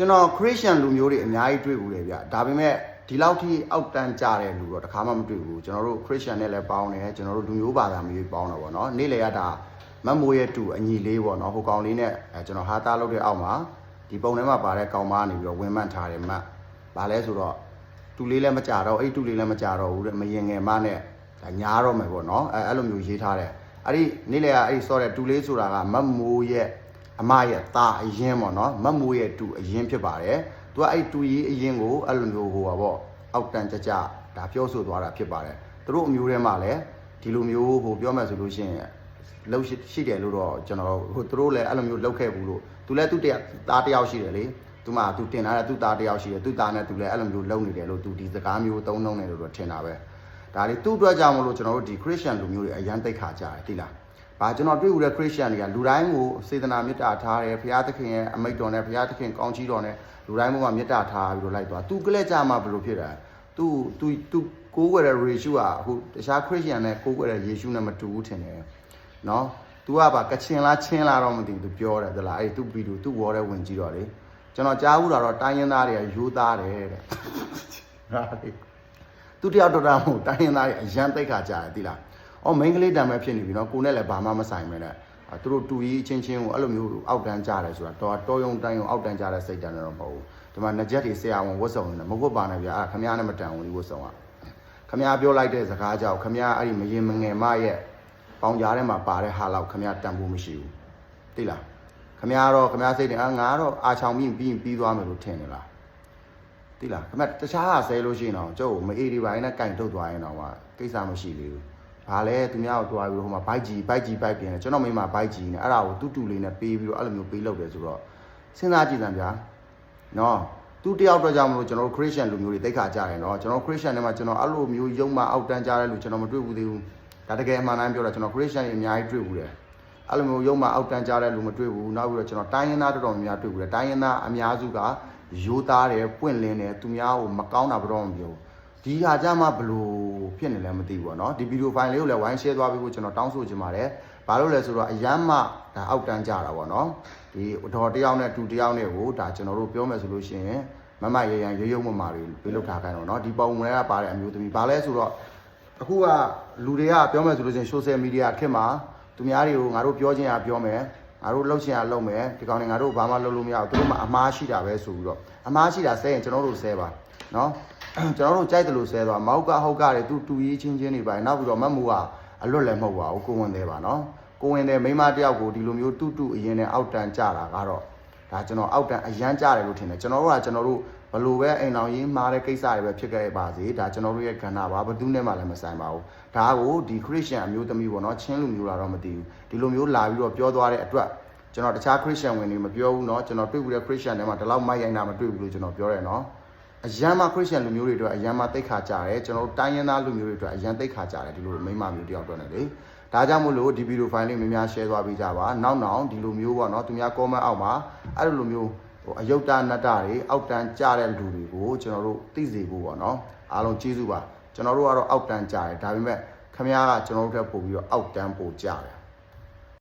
ကျွန်တော်ခရစ်ယာန်လူမျိုးတွေအများကြီးတွေ့ဘူးလေဗျဒါပေမဲ့ဒီလောက်ထိအောက်တန်းကြတဲ့လူတော့တစ်ခါမှမတွေ့ဘူးကျွန်တော်တို့ခရစ်ယာန်နဲ့လည်းပေါင်းတယ်ကျွန်တော်တို့လူမျိုးဘာသာမျိုးပေါင်းတော့ဗောနော်နေ့လေရတာမတ်မိုးရဲ့တူအညီလေးဗောနော်ဟိုကောင်လေးနဲ့အဲကျွန်တော်ဟာသားလုပ်တဲ့အောက်မှာဒီပုံထဲမှာပါတဲ့ကောင်မကနေပြီးတော့ဝင်မှန်ထားတယ်မတ်ဘာလဲဆိုတော့တူလေးလည်းမကြတော့အဲ့တူလေးလည်းမကြတော့ဘူးတဲ့မရင်ငယ်မနဲ့ဒါညားတော့မယ်ဗောနော်အဲအဲ့လိုမျိုးရေးထားတယ်အဲ့ဒီနေ့လေကအဲ့ဒီစောတဲ့တူလေးဆိုတာကမတ်မိုးရဲ့ အမရဲ့ตาအရင်ပေါ့နော်မတ်မိုးရဲ့တူအရင်ဖြစ်ပါတယ်သူကအဲ့တူကြီးအရင်ကိုအဲ့လိုမျိုးဟိုပါပေါ့အောက်တန်ကြကြဒါပြောဆိုသွားတာဖြစ်ပါတယ်သူတို့အမျိုးထဲမှာလည်းဒီလိုမျိုးဟိုပြောမှဆိုလို့ရှိရင်လှုပ်ရှိတယ်လို့တော့ကျွန်တော်ဟိုသူတို့လည်းအဲ့လိုမျိုးလှုပ်ခဲ့ဘူးလို့သူလည်းသူ့တရားသားတစ်ယောက်ရှိတယ်လေသူမှသူတင်လာတဲ့သူ့သားတစ်ယောက်ရှိတယ်သူ့သားနဲ့သူလည်းအဲ့လိုမျိုးလုပ်နေတယ်လို့သူဒီစကားမျိုးသုံးနှုံးနေလို့တော့ထင်တာပဲဒါလေသူ့အတွက်ကြောင့်မလို့ကျွန်တော်တို့ဒီခရစ်ယာန်လူမျိုးတွေအရန်တိတ်ခါကြတယ်တိလား။ ဘာကျွန်တော်တွေ့ဦးတဲ့ခရစ်ယာန်တွေကလူတိုင်းကိုစေတနာမေတ္တာထားတယ်။ဘုရားသခင်ရဲ့အမိန့်တော်နဲ့ဘုရားသခင်ကောင်းချီးတော်နဲ့လူတိုင်းပေါ်မှာမေတ္တာထားပြီးတော့လိုက်သွား။ तू ကလေးကြမှာဘယ်လိုဖြစ်တာ။ तू तू तू ကိုးကွယ်တဲ့ယေရှုကအခုတခြားခရစ်ယာန်နဲ့ကိုးကွယ်တဲ့ယေရှုနဲ့မတူဘူးထင်တယ်။နော်။ तू ကပါကချင်လားချင်းလားတော့မသိဘူး तू ပြောတယ်သလား။အဲ့ तू ဗီဒီယို तू ဝေါ်တဲ့ဝင်ကြည့်တော့လေကျွန်တော်ကြားဘူးတာတော့တိုင်းရင်းသားတွေကယူသားတယ်တဲ့။ဟာလေ။ သူတယောက်တော်တော်မဟုတ်တိုင်းရင်းသားတွေအရန်တိတ်ခါကြတယ်သိလား။ အော်မိန်းကလေးတံမဲ့ဖြစ်နေပြီနော်ကိုနဲ့လည်းဘာမှမဆိုင်မဲနဲ့အဲသူတို့တူကြီးချင်းချင်းကိုအဲ့လိုမျိုးအောက်တန်းကြတယ်ဆိုတာတော်တော်ယုံတိုင်းယုံအောက်တန်းကြတဲ့စိတ်တန်းတော့မဟုတ်ဘူး။ဒီမှာငကြက်တွေဆရာဝန်ဝတ်စုံနေတယ်မဝတ်ပါနဲ့ဗျာအဲ့ခမရနဲ့မတန်ဘူးဒီဝတ်စုံကခမရပြောလိုက်တဲ့စကားကြောင့်ခမရအဲ့ဒီမရင်မငယ်မရဲ့ပေါင်ကြားထဲမှာပါတဲ့ဟာလောက်ခမရတန်ဖို့မရှိဘူး။သိလား။ခမရတော့ခမရစိတ်နဲ့အာငါတော့အာချောင်ပြီးပြီးပြီးသွားမယ်လို့ထင်နေလား။တိလားခမတခြားဟာဆဲလို့ရှိရင်တော့ကျုပ်မအေးဒီပိုင်းနဲ့ကင်ထုတ်သွားရင်တော့ဟာကိစ္စမရှိသေးဘူး။ ဘာလဲသူများကိုတွားပြီးဟိုမှာဘိုက်ကြီးဘိုက်ကြီးဘိုက်ပြင်တယ်ကျွန်တော်မိမဘိုက်ကြီးနဲ့အဲ့ဒါကိုတူတူလေးနဲ့ပေးပြီးတော့အဲ့လိုမျိုးပေးလုပ်တယ်ဆိုတော့စဉ်းစားကြည့်စမ်းဗျာ။နော်သူတယောက်တော့ကြောင့်မလို့ကျွန်တော်တို့ခရစ်ယာန်လူမျိုးတွေတိတ်ခါကြတယ်နော်ကျွန်တော်ခရစ်ယာန်တွေမှာကျွန်တော်အဲ့လိုမျိုးယုံမှအောက်တန်းကြတဲ့လူကျွန်တော်မတွေ့ဘူးသေးဘူး။ဒါတကယ်အမှန်တမ်းပြောတာကျွန်တော်ခရစ်ယာန်တွေအများကြီးတွေ့ဘူးတယ်။အဲ့လိုမျိုးယုံမှအောက်တန်းကြတဲ့လူမတွေ့ဘူး။နောက်ပြီးတော့ကျွန်တော်တိုင်းရင်းသားတော်တော်များများတွေ့ဘူးတယ်။တိုင်းရင်းသားအများစုကရိုးသားတယ်ပွင့်လင်းတယ်သူများကိုမကောင်းတာဘယ်တော့မှမပြောဘူး ဒီဟာကြမှာဘလို့ဖြစ်နေလဲမသိဘူးပေါ့နော်ဒီဗီဒီယိုဖိုင်လေးကိုလည်းဝိုင်း share သွားပြီးဖို့ကျွန်တော်တောင်းဆိုချင်ပါတယ်ဘာလို့လဲဆိုတော့အရမ်းမှဒါအောက်တန်းကြတာပေါ့နော်ဒီဒေါ်တယောက်နဲ့တူတယောက်နဲ့ကိုဒါကျွန်တော်တို့ပြောမယ်ဆိုလို့ရှိရင်မမရရန်ရရုံမမာတွေပြေလုပ်ထားခိုင်းတော့နော်ဒီပုံဝင်ကပါတဲ့အမျိုးသမီးဘာလဲဆိုတော့အခုကလူတွေကပြောမယ်ဆိုလို့ရှိရင် social media ခေတ်မှာသူများတွေကိုငါတို့ပြောချင်တာပြောမယ်ငါတို့လှုပ်ရှင်ရလှုပ်မယ်ဒီကောင်တွေငါတို့ဘာမှလှုပ်လို့မရဘူးသူတို့မှအမားရှိတာပဲဆိုပြီးတော့အမားရှိတာဆဲရင်ကျွန်တော်တို့ဆဲပါနော် ကျွန်တော်တို့ကြိုက်တယ်လို့ဆဲသွားမောက်ကဟုတ်ကတွေသူတူရေးချင်းချင်းတွေပါနောက်ပြီးတော့မတ်မူကအလွတ်လည်းမဟုတ်ပါဘူးကိုဝင်သေးပါနော်ကိုဝင်သေးမိန်းမတယောက်ကိုဒီလိုမျိုးတူတူအရင်နဲ့အောက်တန်းကြတာကတော့ဒါကျွန်တော်အောက်တန်းအရန်ကြတယ်လို့ထင်တယ်ကျွန်တော်တို့ကကျွန်တော်တို့ဘလို့ပဲအိမ်တော်ရေးမှားတဲ့ကိစ္စတွေပဲဖြစ်ခဲ့ပါစေဒါကျွန်တော်တို့ရဲ့ကဏ္ဍပါဘယ်သူနဲ့မှလည်းမဆိုင်ပါဘူးဒါကိုဒီခရစ်ယာန်အမျိုးသမီးပေါ့နော်ချင်းလူမျိုးလာတော့မသိဘူးဒီလိုမျိုးလာပြီးတော့ပြောသွားတဲ့အတွက် ကျွန်တော်တခြားခရစ်ယာန်ဝင်တွေမပြောဘူးเนาะကျွန်တော်တွေ့ဘူးတဲ့ခရစ်ယာန်တွေမှာဒီလောက်မိုက်ရိုင်းတာမတွေ့ဘူးလို့ကျွန်တော်ပြောတယ်เนาะ အရန်မှာခရစ်ယာန်လူမျိုးတွေအတွက်အရန်မှာတိတ်ခါကြတယ်ကျွန်တော်တို့တိုင်းရင်းသားလူမျိုးတွေအတွက်အရန်တိတ်ခါကြတယ်ဒီလိုမိမမျိုးတယောက်တော့နေလေဒါကြောင့်မို့လို့ဒီဗီဒီယိုဖိုင်လေးများများ share သွားပေးကြပါနောက်နောက်ဒီလိုမျိုးပေါ့နော်သူများ comment အောက်မှာအဲ့လိုမျိုးဟိုအယုတ်တနတ္တတွေအောက်တန်းကြတဲ့လူတွေကိုကျွန်တော်တို့သိစေဖို့ပေါ့နော်အားလုံးကျေးဇူးပါကျွန်တော်တို့ကတော့အောက်တန်းကြတယ်ဒါပေမဲ့ခမရကကျွန်တော်တို့ထက်ပို့ပြီးတော့အောက်တန်းပို့ကြတယ်